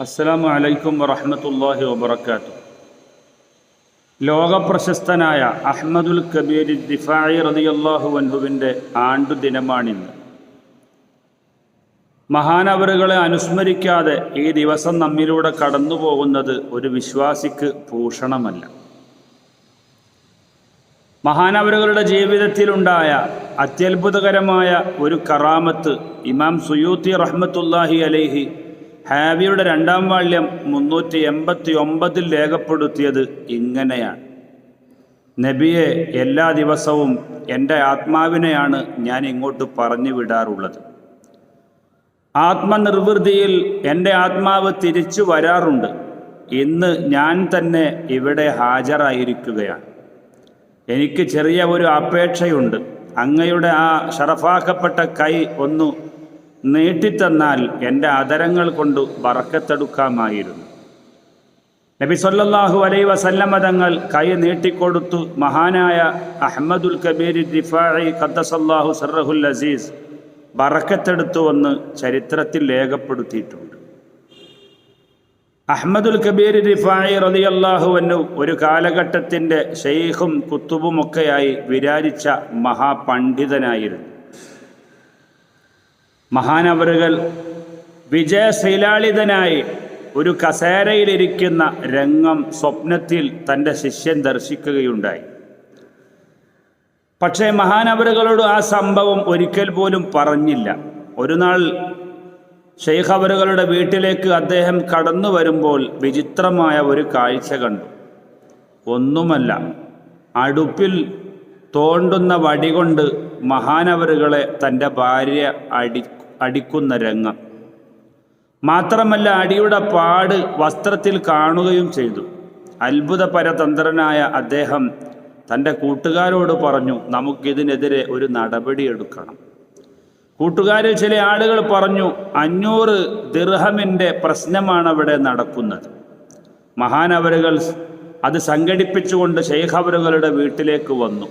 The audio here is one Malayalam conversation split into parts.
അസ്സലാമു അലൈക്കും വറഹ്മത്തുള്ളാഹി വബർക്കാത്തു ലോകപ്രശസ്തനായ അഹ്മദുൽ കബീർ ദിഫായി റളിയല്ലാഹു വൻഹുവിന്റെ ആണ്ടുദിനമാണിന്ന്. മഹാനവറുകളെ അനുസ്മരിക്കാതെ ഈ ദിവസം നമ്മിലൂടെ കടന്നു പോകുന്നത് ഒരു വിശ്വാസിക്ക് ഭൂഷണമല്ല മഹാനവറുകളുടെ ജീവിതത്തിലുണ്ടായ അത്യത്ഭുതകരമായ ഒരു കറാമത്ത് ഇമാം സുയൂത്തി റഹ്മത്തുല്ലാഹി അലൈഹി ഹാബിയുടെ രണ്ടാം വാള്യം മുന്നൂറ്റി എൺപത്തി ഒമ്പതിൽ രേഖപ്പെടുത്തിയത് ഇങ്ങനെയാണ്. നബിയെ എല്ലാ ദിവസവും എന്റെ ആത്മാവിനെയാണ് ഞാൻ ഇങ്ങോട്ട് പറഞ്ഞു വിടാറുള്ളത്. ആത്മനിർവൃതിയിൽ എന്റെ ആത്മാവ് തിരിച്ചു വരാറുണ്ട്. ഇന്ന് ഞാൻ തന്നെ ഇവിടെ ഹാജരായിരിക്കുകയാണ്. എനിക്ക് ചെറിയ ഒരു അപേക്ഷയുണ്ട്. അങ്ങയുടെ ആ ഷറഫാക്കപ്പെട്ട കൈ ഒന്ന് നീട്ടിത്തന്നാൽ എന്റെ അതരങ്ങൾ കൊണ്ട് വറക്കത്തെടുക്കാമായിരുന്നു. നബി സല്ലല്ലാഹു അലൈ വസല്ലമ തങ്ങൾ കൈ നീട്ടിക്കൊടുത്തു. മഹാനായ അഹമ്മദുൽ കബീർ ദിഫായി ഖദ്ദസല്ലാഹു സർറഹുൽ അസീസ് വറക്കത്തെടുത്തുവെന്ന് ചരിത്രത്തിൽ രേഖപ്പെടുത്തിയിട്ടുണ്ട്. അഹമ്മദുൽ കബീർ റിഫായി റളിയല്ലാഹുവന്നു ഒരു കാലഘട്ടത്തിന്റെ ഷെയ്ഖും കുത്തുബുമൊക്കെയായി വിരാജിച്ച മഹാപണ്ഡിതനായിരുന്നു. മഹാനവറുകൾ വിജയശീലാളിതനായി ഒരു കസേരയിലിരിക്കുന്ന രംഗം സ്വപ്നത്തിൽ തന്റെ ശിഷ്യൻ ദർശിക്കുകയുണ്ടായി. പക്ഷേ മഹാനവറുകളോട് ആ സംഭവം ഒരിക്കൽ പോലും പറഞ്ഞില്ല. ഒരു നാൾ ഷെയ്ഖ് അവറുകളുടെ വീട്ടിലേക്ക് അദ്ദേഹം കടന്നു വരുമ്പോൾ വിചിത്രമായ ഒരു കാഴ്ച കണ്ടു. ഒന്നുമല്ല അടുപ്പിൽ തോണ്ടുന്ന വടി കൊണ്ട് മഹാനവറുകളെ തന്റെ ഭാര്യ അടി അടിക്കുന്ന രംഗം. മാത്രമല്ല അടിയുടെ പാട് വസ്ത്രത്തിൽ കാണുകയും ചെയ്തു. അത്ഭുത പരതന്ത്രനായ അദ്ദേഹം തന്റെ കൂട്ടുകാരോട് പറഞ്ഞു നമുക്കിതിനെതിരെ ഒരു നടപടി എടുക്കണം കൂട്ടുകാരിൽ ചില ആളുകൾ പറഞ്ഞു അഞ്ഞൂറ് ദിർഹമിന്റെ പ്രശ്നമാണ് അവിടെ നടക്കുന്നത്. മഹാനവരുകൾ അത് സംഘടിപ്പിച്ചുകൊണ്ട് ശേഖവരുകളുടെ വീട്ടിലേക്ക് വന്നു.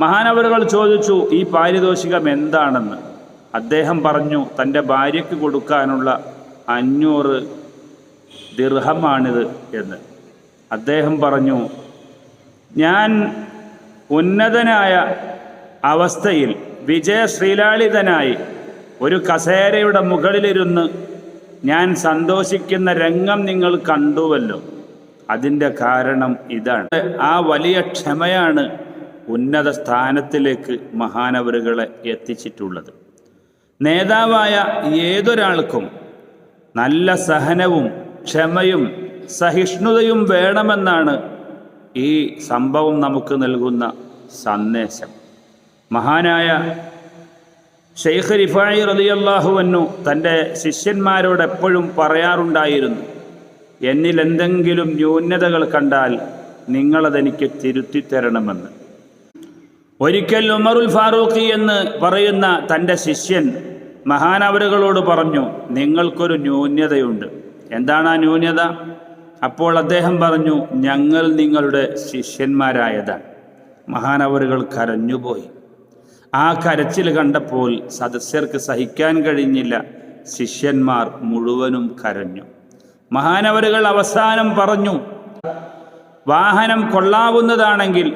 മഹാനവരുകൾ ചോദിച്ചു ഈ പാരിതോഷികം എന്താണെന്ന്? അദ്ദേഹം പറഞ്ഞു തന്റെ ഭാര്യയ്ക്ക് കൊടുക്കാനുള്ള അഞ്ഞൂറ് ദീർഹമാണിത് എന്ന്. അദ്ദേഹം പറഞ്ഞു ഞാൻ ഉന്നതനായ അവസ്ഥയിൽ വിജയശ്രീലാളിതനായി ഒരു കസേരയുടെ മുകളിലിരുന്ന് ഞാൻ സന്തോഷിക്കുന്ന രംഗം നിങ്ങൾ കണ്ടുവല്ലോ. അതിന്റെ കാരണം ഇതാണ്. ആ വലിയ ക്ഷമയാണ് ഉന്നത സ്ഥാനത്തിലേക്ക് മഹാനവരുകളെ എത്തിച്ചിട്ടുള്ളത്. നേതാവായ ഏതൊരാൾക്കും നല്ല സഹനവും ക്ഷമയും സഹിഷ്ണുതയും വേണമെന്നാണ് ഈ സംഭവം നമുക്ക് നൽകുന്ന സന്ദേശം. മഹാനായ ഷെയ്ഖ് റിഫായി റലിയല്ലാഹുവന്നു തന്റെ ശിഷ്യന്മാരോട് എപ്പോഴും പറയാറുണ്ടായിരുന്നു എന്നിൽ എന്തെങ്കിലും ന്യൂനതകൾ കണ്ടാൽ നിങ്ങളതെനിക്ക് തിരുത്തിത്തരണമെന്ന്. ഒരിക്കൽ ഉമറുൽ ഫാറൂഖി എന്ന് പറയുന്ന തന്റെ ശിഷ്യൻ മഹാനവരുകളോട് പറഞ്ഞു നിങ്ങൾക്കൊരു ന്യൂന്യതയുണ്ട് എന്താണ് ആ ന്യൂന്യത അപ്പോൾ അദ്ദേഹം പറഞ്ഞു ഞങ്ങൾ നിങ്ങളുടെ ശിഷ്യന്മാരായതാണ് മഹാനവറുകൾ കരഞ്ഞുപോയി. ആ കരച്ചിൽ കണ്ടപ്പോൾ സദസ്യർക്ക് സഹിക്കാൻ കഴിഞ്ഞില്ല. ശിഷ്യന്മാർ മുഴുവനും കരഞ്ഞു. മഹാനവറുകൾ അവസാനം പറഞ്ഞു വാഹനം കൊള്ളാവുന്നതാണെങ്കിൽ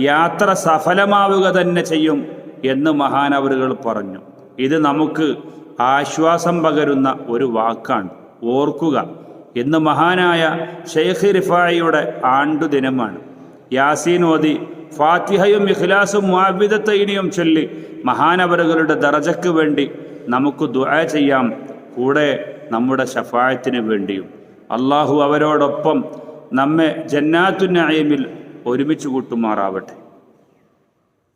യാത്ര സഫലമാവുക തന്നെ ചെയ്യും എന്ന് മഹാനവറുകൾ പറഞ്ഞു. ഇത് നമുക്ക് ആശ്വാസം പകരുന്ന ഒരു വാക്കാണ്. ഓർക്കുക. ഇന്ന് മഹാനായ ഷെയ്ഖ് റിഫായിയുടെ ആണ്ടുദിനമാണ് യാസീൻ ഓതി ഫാത്തിഹയും ഇഖ്ലാസും മുആബിദത്തൈനിയും ചൊല്ലി മഹാനവരുകളുടെ ദറജയ്ക്ക് വേണ്ടി നമുക്ക് ദുആ ചെയ്യാം. കൂടെ നമ്മുടെ ഷഫായത്തിന് വേണ്ടിയും. അള്ളാഹു അവരോടൊപ്പം നമ്മെ ജന്നാത്തുന്നയമിൽ ഒരുമിച്ച് കൂട്ടുമാറാവട്ടെ.